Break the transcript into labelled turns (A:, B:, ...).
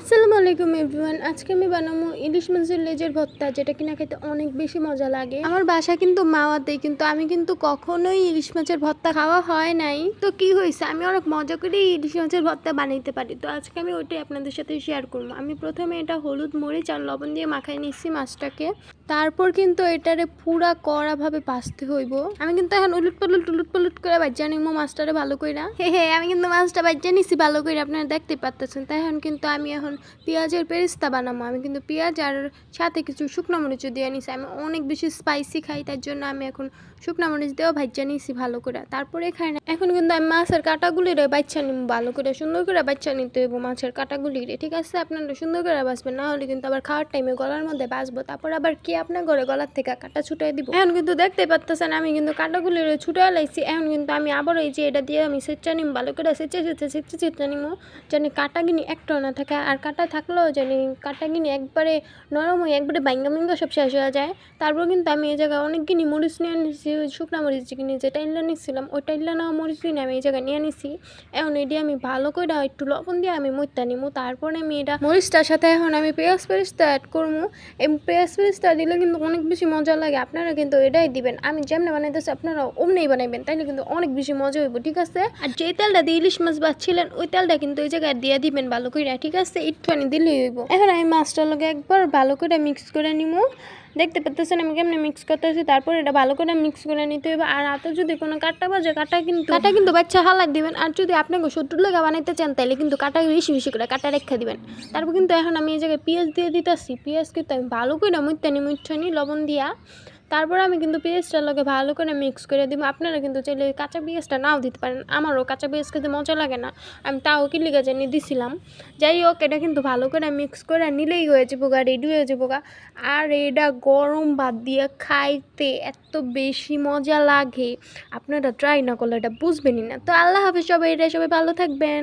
A: আসসালামু আলাইকুম এভরিওয়ান। আজকে আমি বানাবো ইলিশ মাছের লেজের ভর্তা, যেটা কিনা খেতে অনেক বেশি মজা লাগে। আমার বাসা কিন্তু মাওয়াতে, কিন্তু আমি কিন্তু কখনোই ইলিশ মাছের ভর্তা খাওয়া হয় নাই। তো কি হয়েছে? আমি অনেক মজা করে ইলিশ মাছের ভর্তা বানাইতে পারি। তো আজকে আমি ওইটাই আপনাদের সাথে শেয়ার করব। আমি প্রথমে এটা হলুদ, মরিচ আর লবণ দিয়ে মাখাই নিচ্ছি মাছটাকে। তারপর কিন্তু এটারে পুরা কড়াভাবে ভাজতে হইব। আমি কিন্তু এখন উলুট পালুট উলুট পালুট করে বাজ্যা নিমো মাছটারে ভালো কইরা। হে হে, আমি কিন্তু মাছটা বাজ্যা নিছি ভালো করে আপনারা দেখতে পাচ্ছেন তাই এখন কিন্তু আমি এখন পেঁয়াজের পেরিস্তা বানাবো আমি কিন্তু পেঁয়াজ আর সাথে কিছু শুকনো মরিচ দিয়ে নিছি। আমি অনেক বেশি স্পাইসি খাই, তার জন্য আমি এখন শুকনো মরিচ দিয়েও ভাজ্যা নিয়েছি ভালো করে। তারপরে খাই না এখন কিন্তু আমি মাছের কাটাগুলি রে বাচ্চা নিব ভালো করে, সুন্দর করে বাচ্চা নিতে হইব মাছের কাটাগুলি রে ঠিক আছে, আপনারা সুন্দর করে বাঁচবেন, না হলে কিন্তু আবার খাওয়ার টাইমে গলার মধ্যে বাঁচবো। তারপর আবার কি আপনার ঘরে গলার থেকে কাটা ছুটাই দিব? এখন কিন্তু দেখতে পাচ্তেছেন, আমি কিন্তু কাটাগুলি রে ছুটাই লাইছি এখন কিন্তু আমি আবার এই যে এটা দিয়ে আমি সেচা নিম ভালো করে সেচে সেচে সেচে সেচে নিমো। যেন কাটা গিনি একটাও না থাকে আর কাটা থাকলেও জানি কাটা গিনি একবারে নরম হয়ে একবারে বাইঙ্গা মিঙ্গা সব শেষ হয়ে যায়। তারপর কিন্তু আমি এই জায়গায় অনেক গিনি মরিচ নিয়ে নিছি শুকনা মরিচ কিনে যেটা ইল্লা নিছিলাম ওইটা ইল্লা নেওয়া মরিচ কিনে আমি এই জায়গায় নিয়ে নিছি এখন এটি আমি ভালো করে একটু লবণ দিয়ে আমি মইতা নিমু, তারপরে আমি এটা মরিচটার সাথে এখন আমি পেঁয়াজ পেরিস্তা অ্যাড করব এই পেঁয়াজ পেরিস্তা দিলে কিন্তু অনেক বেশি মজা লাগে, আপনারা কিন্তু এটাই দিবেন। আমি যেমনি বানাইতেছি আপনারা অমনি বানাইবেন, তাইলে কিন্তু অনেক বেশি মজা হইব, ঠিক আছে? আর যে তেলটা দিয়ে ইলিশ মাছ বাচ্ছিলেন ওই তেলটা কিন্তু ওই জায়গায় দিয়ে দিবেন ভালো করে ঠিক আছে? একটুখানি দিলেই হইব। এখন আমি মাছটার লগে একবার ভালো করে মিক্স করে নিমু। দেখতে পাচ্ছেন আমি কেমনে মিক্স করতেছি, তারপর এটা ভালো করে মিক্স করে নিতে হবে আর হাতে যদি কোনো কাটা বাজে কাটা কিন্তু কাটা কিন্তু বাচ্চা হালাক দিবেন। আর যদি আপনাকে সত্তর লেগা বানাইতে চান তাহলে কিন্তু কাটা বেশি বেশি করে কাটা রেখে দিবেন। তারপর কিন্তু এখন আমি এই জায়গায় পেঁয়াজ দিয়ে দিতেছি। পেঁয়াজ কিন্তু আমি ভালো করে মুইতানি মুইঠানি লবণ দিয়া তারপর আমি কিন্তু পেঁয়াজটার লগে ভালো করে মিক্স করে দিব। আপনারা কিন্তু চাইলে কাঁচা পেঁয়াজটা নাও দিতে পারেন। আমারও কাঁচা পেঁয়াজ খেতে মজা লাগে না। আমি তাও কি লিগা জানি দিছিলাম। যাই হোক, এটা কিন্তু ভালো করে মিক্স করে নিলেই হয়ে যাব গা রেডি হয়ে যাব গা। আর এটা গরম ভাত দিয়ে খাইতে এত বেশি মজা লাগে। আপনারা ট্রাই না করলে এটা বুঝবেনই না। তো আল্লাহ হাফিজ সবাই এটা সবাই ভালো থাকবেন।